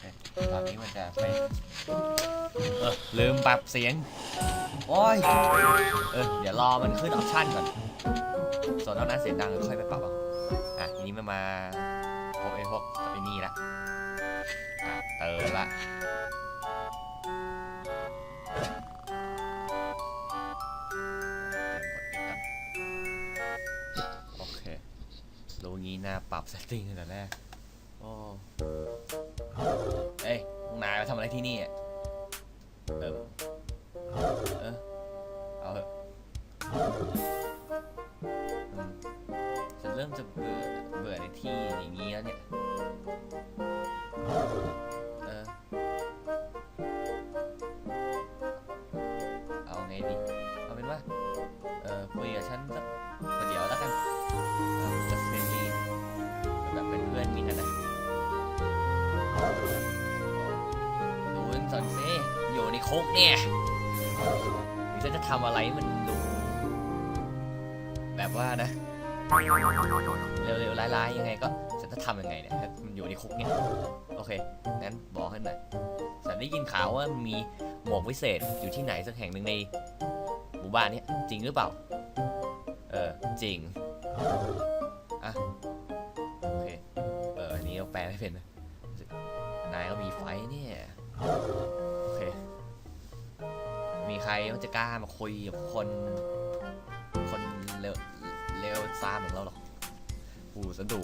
เอ๊ะตอนนี้มันจะไปเออลืมปรับเสียง โอ้ย เออ เดี๋ยวรอมันขึ้นออปชั่นก่อน ส่วนตอนนั้นเสียงดังก็ค่อยไปปรับเอาอะ ทีนี้มันมาพบไอ้พวกไอ้นี่ละอะเติมละ งี้น่าปรับเซตติ้งตั้งแต่แรกโอ้เอ้ยพวกนายมาทำอะไรที่นี่อะเออเออเอาเถอะอืมฉันเริ่มจะเบื่อเบื่อในที่อย่างนี้แล้วเนี่ย เนี่ยหรือฉันจะทำอะไรมันดูแบบว่านะ เร็วๆร้ายๆยังไงก็ฉันจะทำยังไงเนี่ยมันอยู่ในคุกเนี่ยโอเคงั้นบอกให้หน่อยฉันได้ยินข่าวว่ามีหมวกวิเศษอยู่ที่ไหนสักแห่งหนึ่งในหมู่บ้านนี้จริงหรือเปล่า เออจริงอะโอเคเอออันนี้ก็แปลไม่เป็นนะนายก็มีไฟเนี่ย ใครมันจะกล้ามาคุยกับคน คนเร็วเร็วซ่ามอย่างเราหรอกหูสะดู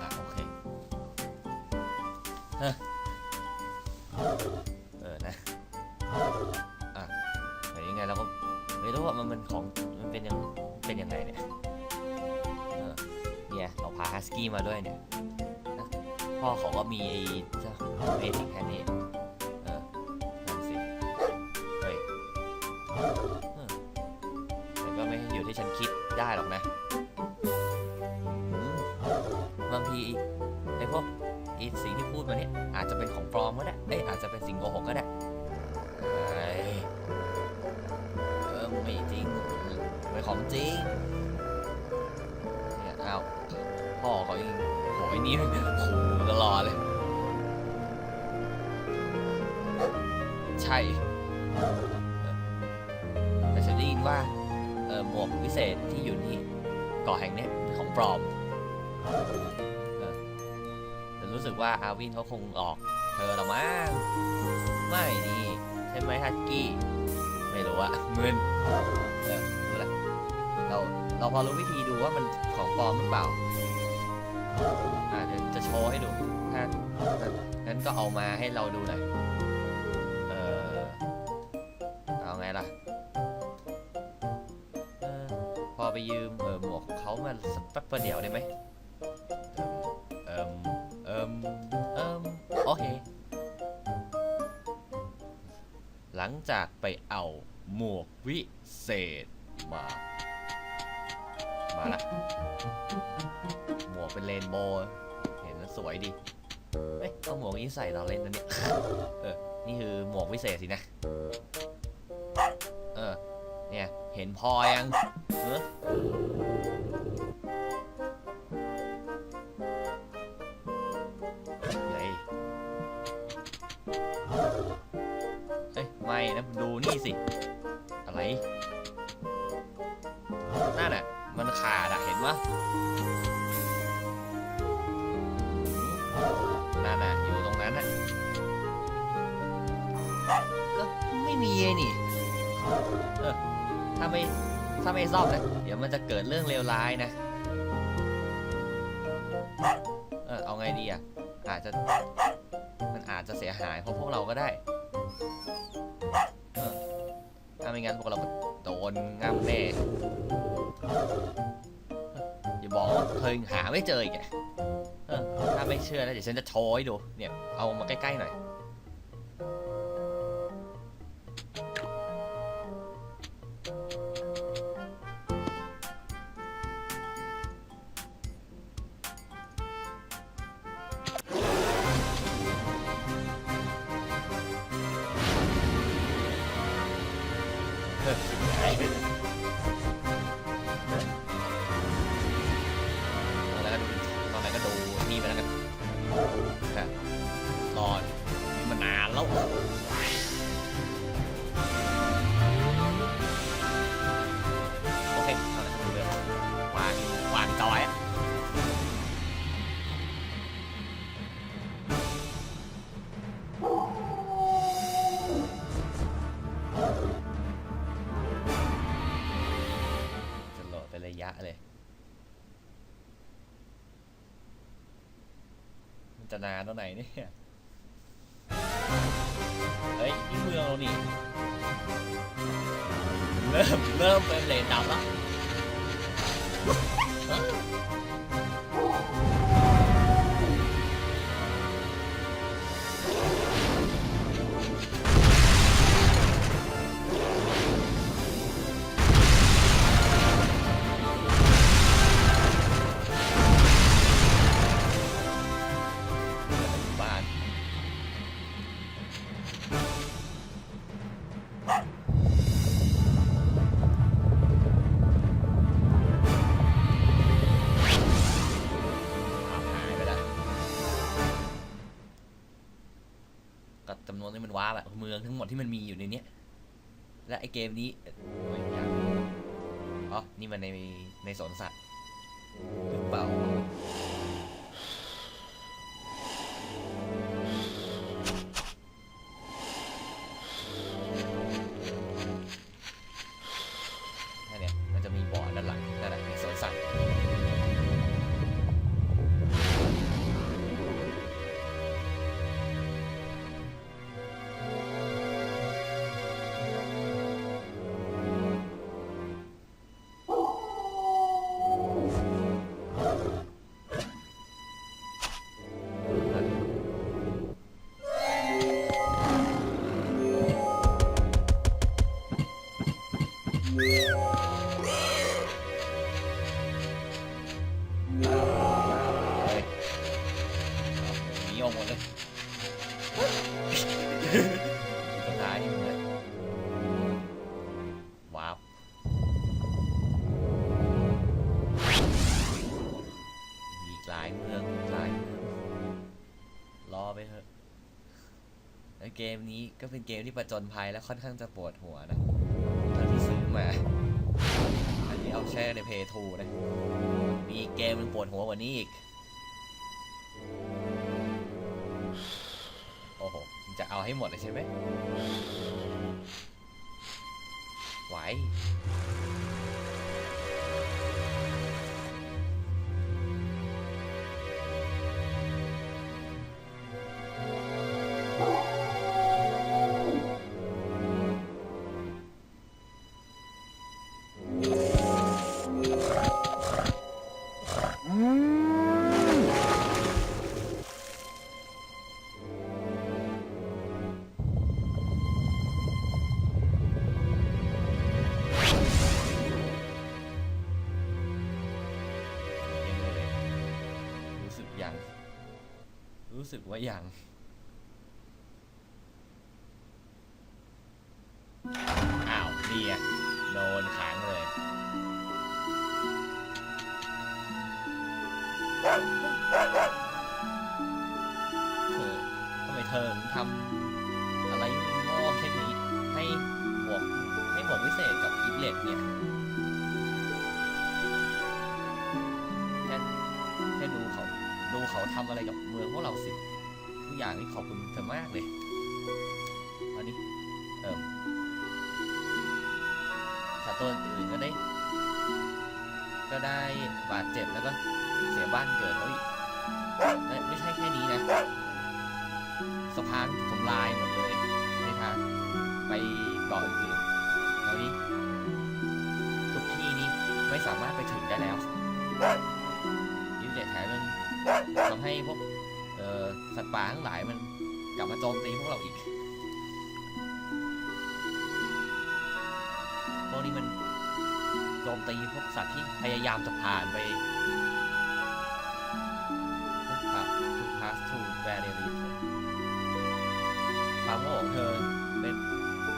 อะโอเคเอเออนะอะแต่ยังไงเราก็ไม่รู้ว่ามันเป็นของมันเป็นยังเป็นยังไงเนี่ยเออเนี่ยเราพาฮัสกี้มาด้วยเนี่ยพ่อเขาก็มีไอ้เจ้าเบสิกแค่นี้ หรอกนะอืมบางทีไอ้พวกไอ้สิ่งที่พูดมาเนี่ยอาจจะเป็นของปลอมก็ได้เอ้ยอาจจะเป็นสิ่งโกหกก็ได้ไอ้ยเออไม่จริงเป็นของจริงเนี่ยเอาพ่อเขายังโหยนี่ ว่าอาวินเขาคงออก เธอละมั้งไม่ดีใช่ไหมฮักกี้ ไม่รู้อะมึนเออรู้ละเราเราพอรู้วิธีดูว่ามันของปลอมหรือเปล่าอ่าเดี๋ยวจะโชว์ให้ดูถ้างั้นก็เอามาให้เราดูหน่อยเออเอาไงล่ะพอไปยืมเออหมวกเขามาสักแป๊บเดียวได้ไหม รนโบว์เห็นแล้วสวยดีเอ้ยเอาหมวกนี้ใส่เราเล่นนะเนี่ย เออ นี่คือหมวกวิเศษสินะ เออ เนี่ย เห็นพอยังเออเฮ้ยเอ้ย ไม่นะดูนี่สิ อะไร นั่นน่ะ มันขาดอะเห็นปะ ก็ไม่มีนี่ เออ ถ้าไม่ ถ้าไม่ซ่อมนะเดี๋ยวมันจะเกิดเรื่องเลวร้ายนะ เออ เอาไงดีอะ อาจจะ มันอาจจะเสียหายเพราะพวกเราก็ได้ถ้าไม่งั้นพวกเราก็โดนง่ำแน่อย่าบอกว่าเธอยังหาไม่เจออีกอะเออถ้าไม่เชื่อนะเดี๋ยวฉันจะโชว์ให้ดู เนี่ย เอามาใกล้ๆหน่อย นาตรงไหนเนี่ย เฮ้ยนี่เมืองเรานี่เริ่มเริ่มเป็นเลนดำแล้ว นวนที่มันว้าแบบเมืองทั้งหมดที่มันมีอยู่ในเนี้ย และไอเกมนี้เอ่อโอ้ยยังอ๋อ นี่มันในในสวนสัตว์หรือเปล่า เป็นเกมที่ประจนภัยและค่อนข้างจะปวดหัวนะตอนที่ซื้อมา อันนี้เอาแช่ในเพย์ทูนะ มีเกมมันปวดหัวกว่านี้อีก โอ้โห จะเอาให้หมดเลยใช่ไหม ยัง รู้สึกว่ายัง อ้าวเนี่ไงโดนขัง นี่ขอบคุณเธอมากเลยอันนี้เอ่มสัตว์ตัวอื่นก็ได้ ก็ได้บาดเจ็บแล้วก็เสียบ้านเกิดเขาอีกและไม่ใช่แค่นี้นะสะพานถูกทำลายหมดเลยในทางไปเกาะอื่นๆแล้วนี้ทุกที่นี้ไม่สามารถไปถึงได้แล้วยินเด็ดแถมมันทำให้พวกสัตว์ป่าทั้งหลายมัน กลับมาโจมตีพวกเราอีกพวกนี้มันโจมตีพวกสัตว์ที่พยายามจะผ่านไป to pass to where they live ความโง่ของเธอเป็น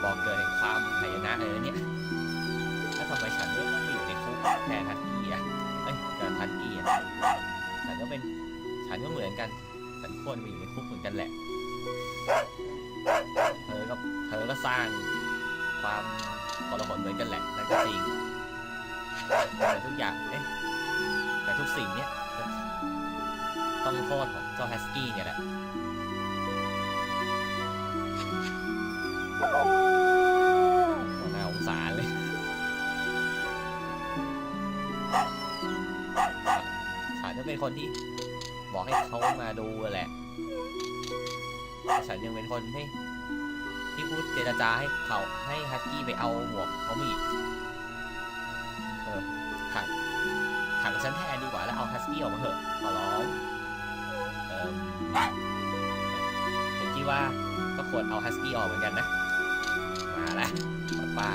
บอกเกิดแห่งความหายนะเลยนะเนี่ยแล้วทำไมฉันไม่ต้องมาอยู่ในคุกแทนทันกี้อะเอ้ยกับทันกี้อะฉันก็เป็นฉันก็เหมือนกันฉันควรมาอยู่ในคุกเหมือนกันแหละ เธอก็เธอก็สร้างความกลาหลเหมือนกันแหละนั่นก็จริงแต่ทุกอย่างเอ๊ะแต่ทุกสิ่งเนี้ยต้องโทษของเจ้าแฮสกี้เนี่ยแหละน่าสงสารเลยฉันก็เป็นคนที่บอกให้เขามาดูแหละ ฉันยังเป็นคนที่ที่พูดเจรจาให้เขาให้ฮัสกี้ไปเอาหมวกเขามาอีกเออขังขังฉันแทนดีกว่าแล้วเอาฮัสกี้ออกมาเถอะขอร้องเออฉันคิดว่าก็ควรเอาฮัสกี้ออกเหมือนกันนะ มาล้วป้า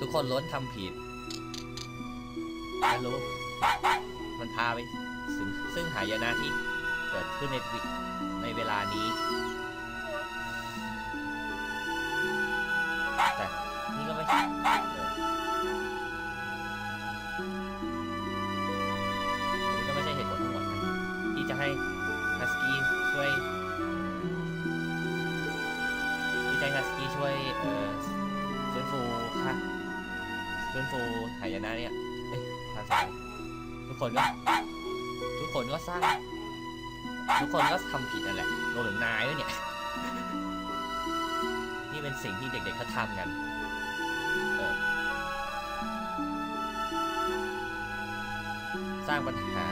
ทุกคนล้นทำผิดฉันรู้ มันพาไปซึ่งซึ่งหายนะที่เกิดขึ้นในในเวลานี้ แต่นี่ก็ไม่ใช่นี่ก็ไม่ใช่เหตุผลทั้งหมดนะที่จะให้ฮัสกี้ช่วยที่จะให้ฮัสกี้ช่วยเอ่อฟื้นฟูค่ะฟื้นฟูหายนะเนี่ยเอ้ยภาษาทุ กคนก็ ทุกคนก็สร้าง ทุกคนก็ทำผิดนั่นแหละรวมถึงนายด้วยเนี่ย นี่เป็นสิ่งที่เด็กๆเขาทำกันเออสร้างปัญหา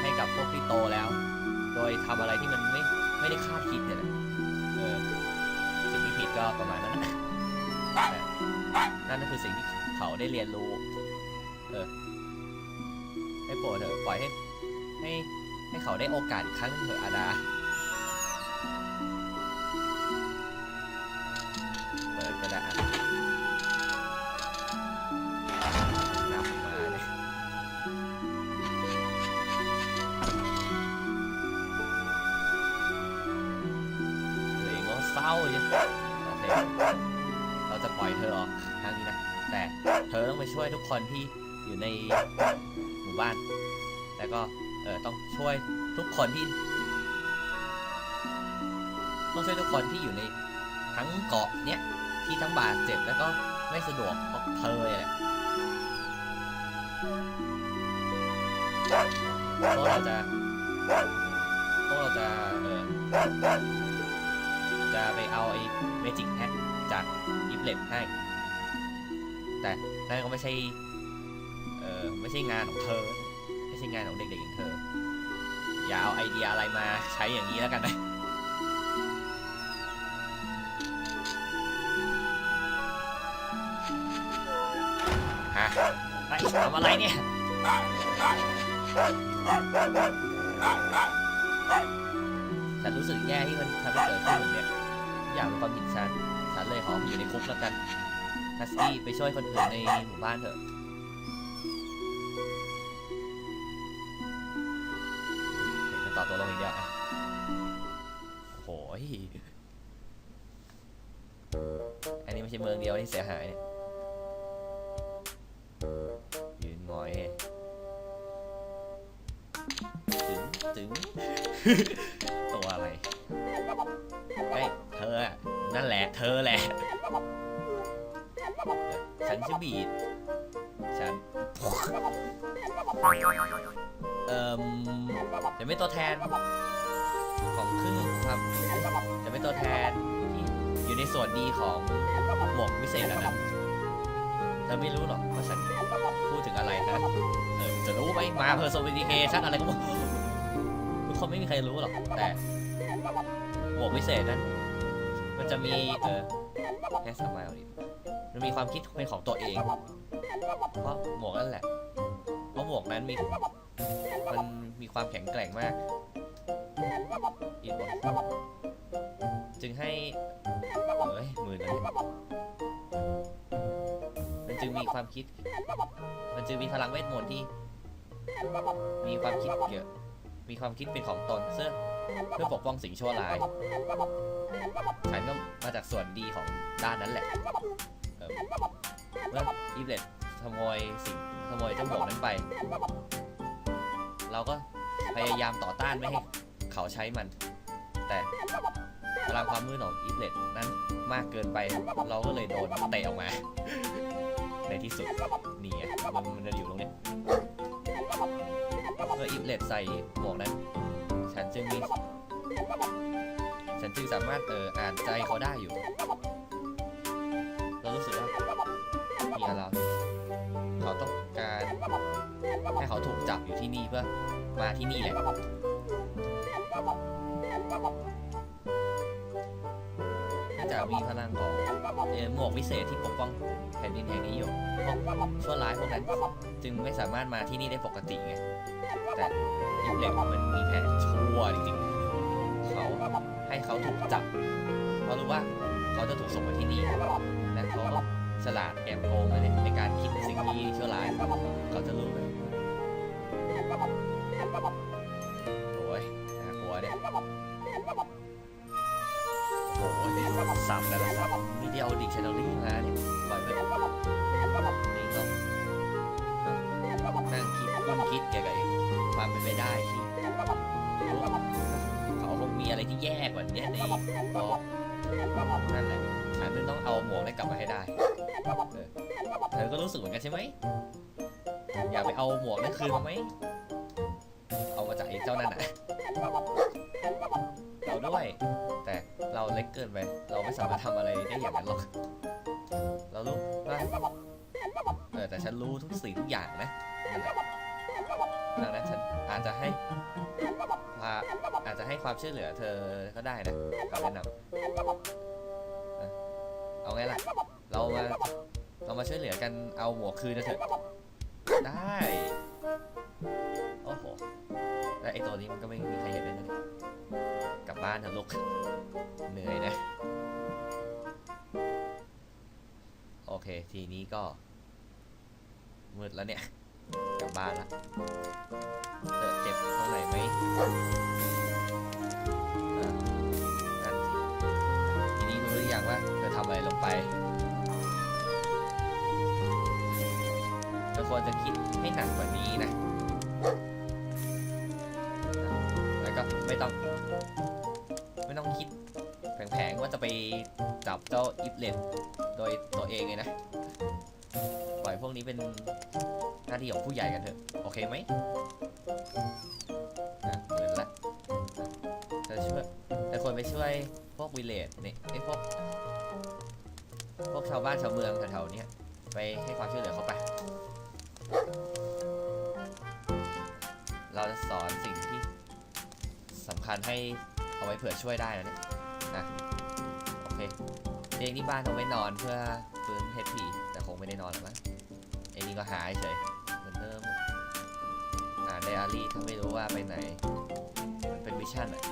ให้กับพวกที่โตแล้ว โดยทำอะไรที่มันไม่ไม่ได้คาดคิดเนี่ยแหละเออสิ่งที่ผิดก็ประมาณนั้นนะนั่นก็คือสิ่งที่เขาได้เรียนรู้ เออ ให้โปรดเถอะปล่อยให้ให้ให้เขาได้โอกาสอีกครั้งหนึ่งเถอะอาดา เปิดก็ได้อะนับมาเลยตัวเองก็เศร้าอยู่โอเคเราจะปล่อยเธอออกครั้งนี้นะ แต่เธอต้องไปช่วยทุกคนที่อยู่ใน บ้าน แล้วก็เออต้องช่วยทุกคนที่ต้องช่วยทุกคนที่อยู่ในทั้งเกาะเนี้ยที่ทั้งบาดเจ็บแล้วก็ไม่สะดวกเพราะเธอแหละพวกเราจะพวกเราจะเออจะไปเอาไอ้เมจิกแฮทจากอิฟเล็ให้ แต่นั่นก็ไม่ใช่ ออไม่ใช่งานของเธอ ไม่ใช่งานของเด็กๆอย่างเธอ อย่าเอาไอเดียอะไรมาใช้อย่างนี้แล้วกันนะฮะไปทำอะไรเนี่ยฉันรู้สึกแย่ที่มันทำให้เกิดขึ้นเนี้ยอยางเป็นความผิดฉันฉันเลยขออยู่ในคุกแล้วกันฮัสกี้ไปช่วยคนอื่นในหมู่บ้านเถอะ ต่อตัวลงอีกแล้วอะโอ้ยอันนี้ไม่ใช่เมืองเดียวที่เสียหายเนี่ยยืนงอยถึงถึง ตัวอะไรเฮ้ยเธออะนั่นแหละ เธอแหละ ฉันชื่อบีดฉัน เอ่มจะเป็นตัวแทน ของครึ่งครับ จะเป็นตัวแทนที่อยู่ในส่วนดีของหมวกวิเศษแล้วนะเธอไม่รู้หรอกว่าฉันพูดถึงอะไรนะเออจะรู้ไหมมาเพอร์โซนิเคชันอะไรก็บอกทุกคนไม่มีใครรู้หรอกแต่หมวกวิเศษนั้น มันจะมีเออแค่สมัยเอาดิมันมีความคิดเป็นของตัวเอง เพราะหมวกนั่นแหละ เพราะหมวกนั้นมี มันมีความแข็งแกร่งมากอีกบจึงให้เอ้ยหมื่นเลยมันจึงมีความคิด มันจึงมีพลังเวทมนต์ที่ มีความคิดเกี่ยวมีความคิดเป็นของตนเพื่อเพื่อปกป้องสิ่งชั่วร้าย ฉันก็มาจากส่วนดีของด้านนั้นแหละเออเมื่ออีเบลตขโมยสิ่งขโมยเจ้าหมวกนั้นไป เราก็พยายามต่อต้านไม่ให้เขาใช้มัน แต่พลังความมืดของอีฟเลตนั้นมากเกินไปเราก็เลยโดนเตะออกมา ในที่สุดนี่ไงมันมันจะอยู่ตรงนี้เมื่ออีฟเลตใส่หมวกนั้น ฉันจึงมีฉันจึงสามารถเอออ่านใจเขาได้อยู่ จับอยู่ที่นี่เพื่อมาที่นี่แหละน่าจะมีพลังของหมวกวิเศษที่ปกป้องแผ่นดินแห่งนี้อยู่พวกชั่วร้ายพวกนั้นจึงไม่สามารถมาที่นี่ได้ปกติไง แต่ยิปเหล็กมันมีแผนชั่วจริงๆ เขาให้เขาถูกจับ เพราะรู้ว่าเขาจะถูกส่งมาที่นี่ และเขาฉลาดแอบโกงในในการคิดสิ่งที่ชั่วร้าย เขาจะรู้ คิดคุ้นคิดเกี่ยวกับความเป็นไปได้ที่เขาคงมีอะไรที่แย่กว่านี้ในโลกนั่นแหละฉันต้องเอาหมวกได้กลับมาให้ได้เธอก็รู้สึกเหมือนกันใช่ไหมอยากไปเอาหมวกนั่นคืนมาไหมเอามาจากไอ้เจ้านั่นน่ะเราด้วย แต่เราเล็กเกินไปเราไม่สามารถทำอะไรได้อย่างนั้นหรอก เรารู้ว่าเออแต่ฉันรู้ทุกสิ่งทุกอย่างนะนั่นแหละ ดังนั้นฉันอาจจะให้พาอาจจะให้ความช่วยเหลือเธอก็ได้นะคำแนะนำเอาไงล่ะ เรามาเรามาช่วยเหลือกันเอาหมวกคืนนะเถอะได้โอ้โหแล้วไอตัวนี้มันก็ไม่มีใครเห็นเลยนะกลับบ้านเถอะลูกเหนื่อยนะ โอเคทีนี้ก็มืดแล้วเนี่ย กลับบ้านละเธอเจ็บตรงไหนไหมนั่นทีนี้รู้หรือยังว่าเธอทำอะไรลงไปเธอควรจะคิดให้หนักกว่านี้นะ แล้วก็ไม่ต้อง ไม่ต้องคิดแผงๆว่าจะไปจับเจ้าอิฟเลนโดยตัวเองเลยนะ ล่อยพวกนี้เป็นหน้าที่ของผู้ใหญ่กันเถอะ โอเคไหมอะเหมือนละเธอช่วยเธอควรไปช่วยพวกวิเลจเนี่ยไอ้พวก พวกชาวบ้านชาวเมืองแถวๆนี้ไปให้ความช่วยเหลือเขาไป เราจะสอนสิ่งที่สำคัญให้เอาไว้เผื่อช่วยได้นะเนี่ยนะโอเคเตียงที่บ้านเอาไว้นอนเพื่อฟื้นเฮดพีแต่คงไม่ได้นอนหรอกมั้ง นี่ก็หายเฉยเหมือนเดิมอ่าไดอารี่ถ้าไม่รู้ว่าไปไหน มันเป็นวิชชั่นอะ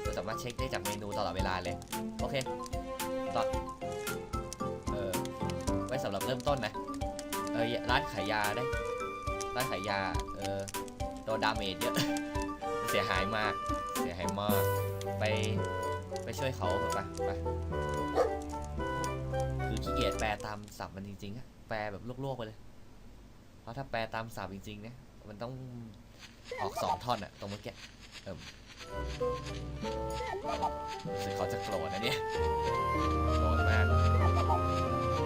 เราสามารถเช็คได้จากเมนูตลอดเวลาเลย โอเคต่อเออไว้สำหรับเริ่มต้นนะ เออร้านขายยาได้ ร้านขายยา เออโดนดาเมจเยอะ เสียหายมาก เสียหายมาก ไปไปช่วยเขาเถอะไปไปคือขี้เกียจแปลตามศัพท์มันจริงๆอะ แปลแบบลวกๆไปเลย เพราะถ้าแปลตามศัพท์จริงๆนี่ยมันต้องออกสองท่อนอะตรงเมื่อกี้เออรู้สึกเขาจะโกรธนะเนี่ยโกรธมาก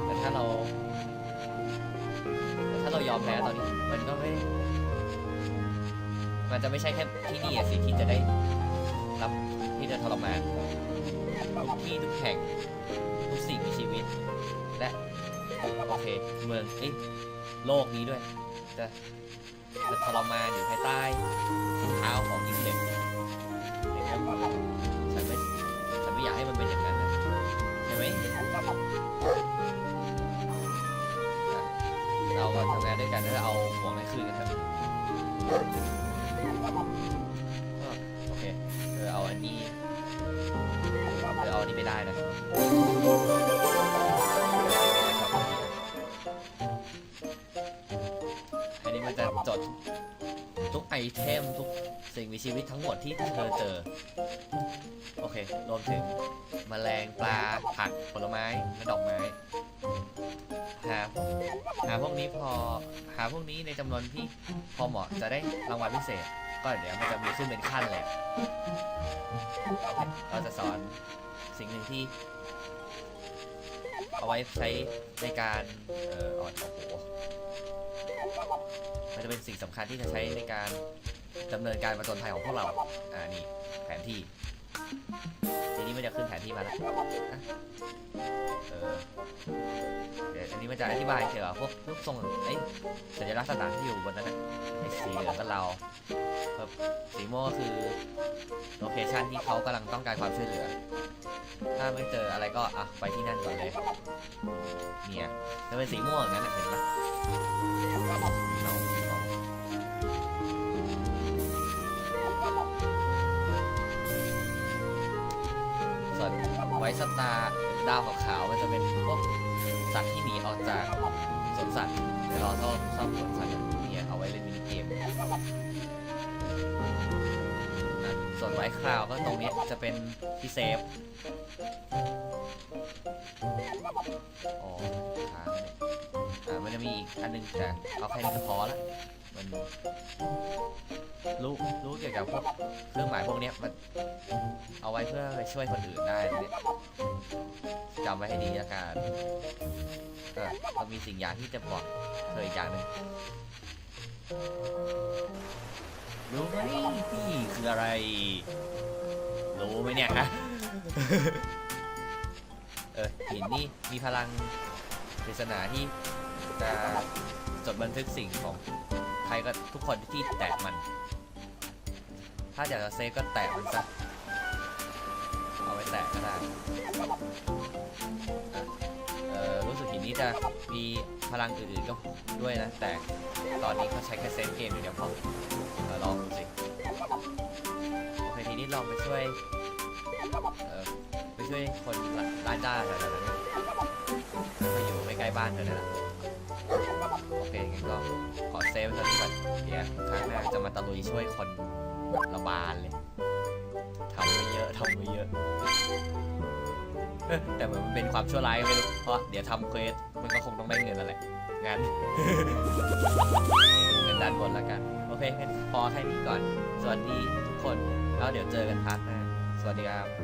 แต่ถ้าเรา ถ้าเรายอมแพ้ตอนนี้มันก็ไม่ มันจะไม่ใช่แค่ที่นี่อะสิที่จะได้รับที่จะทรมานทุกที่ทุกแห่งทุกสิ่งมีชีวิต และ โอเค เมืองเอ้ยโลกนี้ด้วย จะจะทรมานอยู่ภายใต้เท้าของอินเล็กเรื่องมือฉันไม่ฉันไม่อยากให้มันเป็นอย่างนั้นนะใช่ไหมเรามาทำงานด้วยกันแล้วเอาหมวกนั้นคืนกันเถอะอะโอเคเออเอาอันนี้เออเอาอันนี้ไม่ได้นะ เทมทุกสิ่งมีชีวิตทั้งหมดที่เธอเจอ โอเค รวมถึงแมลงปลาผักผลไม้และดอกไม้ หาหาพวกนี้พอหาพวกนี้ในจำนวนที่พอเหมาะจะได้รางวัลพิเศษ ก็เดี๋ยวมันจะมีขึ้นเป็นขั้นเลยเราจะสอนสิ่งหนึ่งที่ เอาไว้ใช้ในการเอ่ออ่อนโอ้โห มันจะเป็นสิ่งสำคัญที่จะใช้ในการดำเนินการประจนภัยของพวกเรา อ่านี่แผนที่ ทีนี้มันจะขึ้นแผนที่มาแล้วเออเดี๋ยวอันนี้มันจะอธิบายเกี่ยวกับพวกรูปทรงไอ้สัญลักษณ์ต่างๆที่อยู่บนนั้นนะไอ้สีเหลืองก็เราครับสีม่วงก็คือโลเคชันที่เขากำลังต้องการความช่วยเหลือ ถ้าไม่เจออะไรก็อะไปที่นั่นก่อนเลยเนี่ยจะเป็นสีม่วงงนั้นนะเห็นปะ ท์สตาร์ดาวขาวๆมันจะเป็นพวกสัตว์ที่หนีออกจากสวนสัตว์เดี๋ยวเราเข้าเข้าสวนสัตว์เนี่ยเอาไว้เล่นมินิเกมส่วนไวท์คราวก็ตรงนี้จะเป็นที่เซฟอ๋อค้างนี่ยอ่ามันจะมีอีกอันหนึงแต่เอาแค่นี้ก็พอละ มันรู้รู้เกี่ยวกับพวกเครื่องหมายพวกเนี้ยมันเอาไว้เพื่อไปช่วยคนอื่นได้เนี่ยจำไว้ให้ดีละกันเออมันมีสิ่งอย่างที่จะบอกเธออีกอย่างหนึ่งรู้ไหมนี่คืออะไร รู้ไหมเนี่ยฮะเออหินนี่มีพลังปริศนาที่จะจดบันทึกสิ่งของ ครก็ทุกคนที่แตะมัน ถ้าอยากจะเซฟก็แตะมันซะ เอาไว้แตะก็ได้ เออรู้สึกหินนี้จะมีพลังอื่นๆก็ด้วยนะ แต่ตอนนี้เขาใช้แค่เซฟเกมอย่างเดียวพอลองดูสิ โอเคทีนี้ลองไปช่วย เออไปช่วยคนร้านจ้าแถวๆนั้นมาอยู่ไม่ใกล้บ้านเธอนะ โอเคงั้นก็ขอเซฟไว้เท่านี้ก่อนเดี๋ยวครั้งหน้าจะมาตะลุยช่วยคนระบาลเลยทำไปเยอะทำไปเยอะแต่เหมือนมันเป็นความชั่วร้ายก็ไม่รู้เพราะเดี๋ยวทำเควสมันก็คงต้องได้เงินนั่นแหละงั้นเงินด้านบนแล้วกัน โอเคงั้นพอแค่นี้ก่อน สวัสดีทุกคน แล้วเดี๋ยวเจอกันพาร์ทหน้าสวัสดีครับ